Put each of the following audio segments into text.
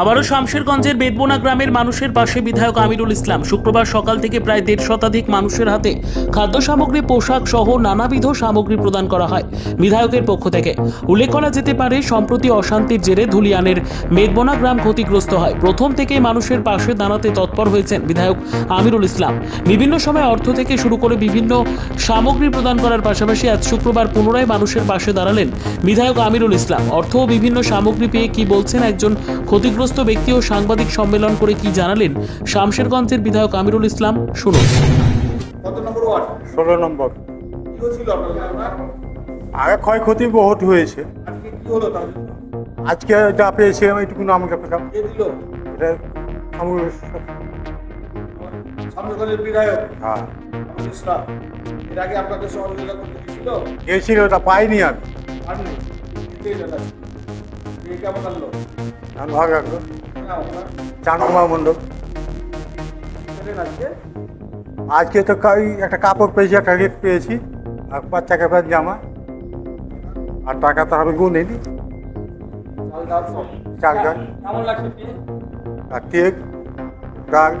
আবারও শামশেরগঞ্জের বেদবোনা গ্রামের মানুষের পাশে বিধায়ক আমিরুল ইসলাম। শুক্রবার সকাল থেকে প্রায় দেড় শতাধিক মানুষের হাতে খাদ্য সামগ্রী পোশাক সহ নানাবিধ সামগ্রী প্রদান করা হয় বিধায়কের পক্ষ থেকে। উল্লেখ করা যেতে পারে, সম্প্রতি অশান্তির জেরে ধুলিয়ানের মেদবোনা গ্রাম ক্ষতিগ্রস্ত হয়। প্রথম থেকেই মানুষের পাশে দাঁড়াতে তৎপর হয়েছেন বিধায়ক আমিরুল ইসলাম। বিভিন্ন সময় অর্থ থেকে শুরু করে বিভিন্ন সামগ্রী প্রদান করার পাশাপাশি আজ শুক্রবার পুনরায় মানুষের পাশে দাঁড়ালেন বিধায়ক আমিরুল ইসলাম। অর্থ ও বিভিন্ন সামগ্রী পেয়ে কি বলছেন একজন ক্ষতিগ্রস্ত ব্যক্তি ও সাংবাদিক সম্মেলন করে কি জানালেন শামশেরগঞ্জের বিধায়ক আমিরুল ইসলাম? শুনুন। কত নম্বর ওয়ার্ড? ষোলো নম্বর। আগে ক্ষয়ক্ষতি বহুত হয়েছে। আজকে কি হলো তাহলে? আজকে যা পেয়েছি আমি আমাকে এটা সামনেগঞ্জের বিধায়ক? হ্যাঁ। ইসলাম এর আগে আপনাদের সহযোগিতা করতে গেছিল গিয়েছিল ওটা পাইনি আমি। পাননি। আমি ভাগ রাখল না আপনার চান কুমার মণ্ডল আজকে? আজকে তো একটা কাপড় পেয়েছি একটা রেট পেয়েছি। আর বাচ্চাকে প্যান্ট জামা। আর টাকা তো আমি গুনিনি চাল ডাল আর কেক ডাল।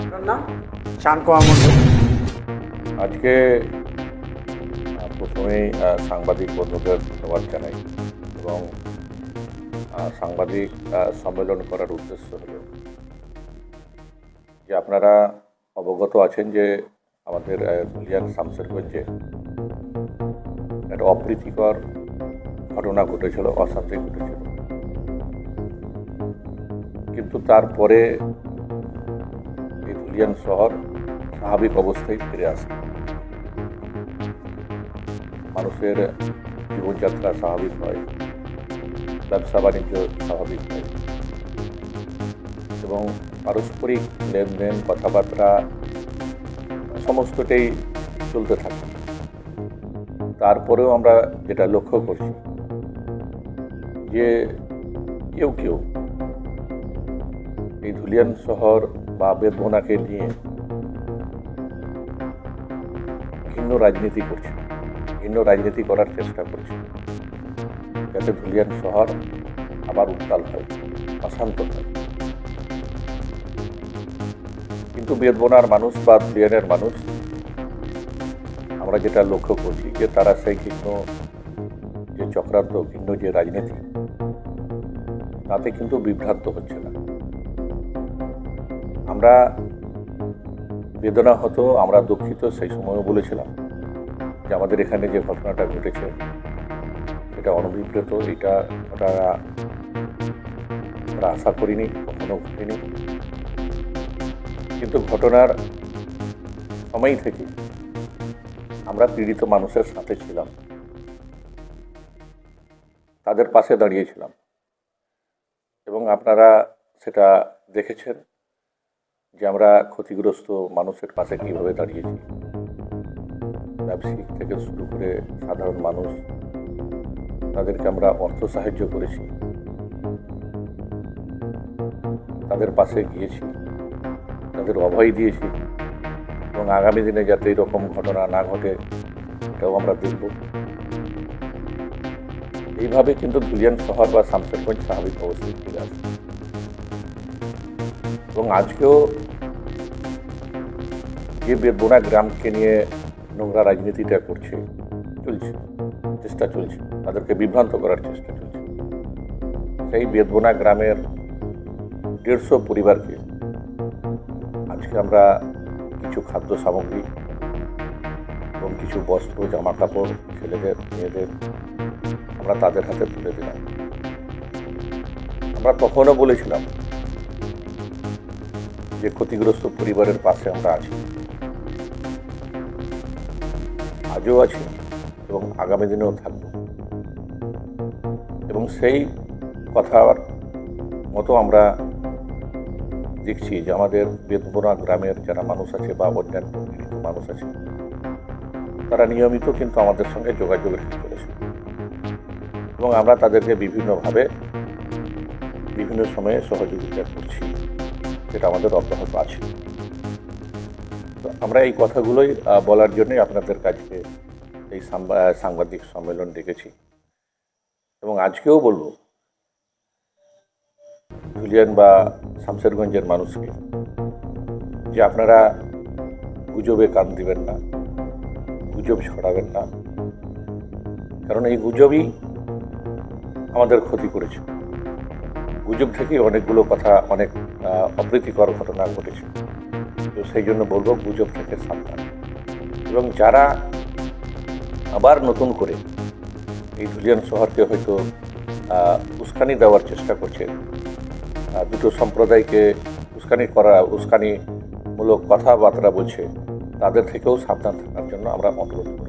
আপনার নাম? চান কুমার মণ্ডল আজকে প্রথমেই সাংবাদিক বন্ধুদের ধন্যবাদ জানাই এবং সাংবাদিক সম্মেলন করার উদ্দেশ্য হল যে আপনারা অবগত আছেন যে আমাদের আহ, ধুলিয়ান শামসেরগঞ্জে একটা অপ্রীতিকর ঘটনা ঘটেছিল অশান্তি ঘটেছিল। কিন্তু তারপরে এই ধুলিয়ান শহর স্বাভাবিক অবস্থায় ফিরে আসে। মানুষের জীবনযাত্রা স্বাভাবিক হয়, ব্যবসা বাণিজ্য স্বাভাবিক হয়। এবং পারস্পরিক লেনদেন, কথাবার্তা সমস্তটাই চলতে থাকে। তারপরেও আমরা যেটা লক্ষ্য করছি যে কেউ কেউ এই ধুলিয়ান শহর বা বেদবোনাকে নিয়ে ভিন্ন রাজনীতি করছে। ভিন্ন রাজনীতি করার চেষ্টা করছে। যাতে ধুলিয়ান শহর আবার উত্তাল হয়, অশান্ত হয়। কিন্তু বেদবোনার মানুষ বা ধুলিয়ানের মানুষ, আমরা যেটা লক্ষ্য করছি যে তারা সেই ভিন্ন যে চক্রান্ত ভিন্ন যে রাজনীতি, তাতে কিন্তু বিভ্রান্ত হচ্ছে না। আমরা বেদনা হতো আমরা দুঃখিত, সেই সময়ও বলেছিলাম। যে আমাদের এখানে যে ঘটনাটা ঘটেছে সেটা অনভিপ্রেত, এটা ওটা আমরা আশা করিনি, কখনো ঘটেনি। কিন্তু ঘটনার সময় থেকে আমরা পীড়িত মানুষের সাথে ছিলাম। তাদের পাশে দাঁড়িয়েছিলাম। এবং আপনারা সেটা দেখেছেন যে আমরা ক্ষতিগ্রস্ত মানুষের পাশে কীভাবে দাঁড়িয়েছি। ব্যবসায়িক থেকে শুরু করে সাধারণ মানুষ, তাদেরকে আমরা অর্থ সাহায্য করেছি। তাদের পাশে গিয়েছি, তাদের অভয় দিয়েছি এবং আগামী দিনে যাতে এরকম ঘটনা না ঘটে, এটাও আমরা দেখব। এইভাবে কিন্তু ধুলিয়ান শহর বা শামশেরগঞ্জ স্বাভাবিক অবস্থায় ফিরে আসে। এবং আজকেও যে বেদবোনা গ্রামকে নিয়ে নোংরা রাজনীতিটা করছে, চলছে, চেষ্টা চলছে, তাদেরকে বিভ্রান্ত করার চেষ্টা চলছে। সেই বেদবোনা গ্রামের দেড়শো পরিবারকে আজকে আমরা কিছু খাদ্য সামগ্রী এবং কিছু বস্ত্র জামা কাপড় ছেলেদের, মেয়েদের আমরা তাদের হাতে তুলে দিলাম। আমরা তখনও বলেছিলাম যে ক্ষতিগ্রস্ত পরিবারের পাশে আমরা আছি। আজও আছি এবং আগামী দিনেও থাকব। এবং সেই কথার মতো আমরা দেখছি যে আমাদের বেদবোনা গ্রামের যারা মানুষ আছে বা অন্যান্য মানুষ আছে, তারা নিয়মিত কিন্তু আমাদের সঙ্গে যোগাযোগ রেখে চলেছে। এবং আমরা তাদেরকে বিভিন্নভাবে বিভিন্ন সময়ে সহযোগিতা করছি, সেটা আমাদের অব্যাহত আছে। আমরা এই কথাগুলোই বলার জন্যই আপনাদের কাছে এই সাংবাদিক সম্মেলন ডেকেছি। এবং আজকেও বলব, ধুলিয়ান বা শামশেরগঞ্জের মানুষকে, যে আপনারা গুজবে কান দিবেন না, গুজব ছড়াবেন না, কারণ এই গুজবই আমাদের ক্ষতি করেছে। গুজব থেকে অনেকগুলো কথা, অনেক অপ্রীতিকর ঘটনা ঘটেছে। তো সেই জন্য বলব গুজব থেকে সাবধান। এবং যারা আবার নতুন করে এই জুলিয়ান শহরকে হয়তো উস্কানি দেওয়ার চেষ্টা করছে দুটো সম্প্রদায়কে উস্কানি করা, উস্কানিমূলক কথাবার্তা বলছে, তাদের থেকেও সাবধান থাকার জন্য আমরা অনুরোধ করব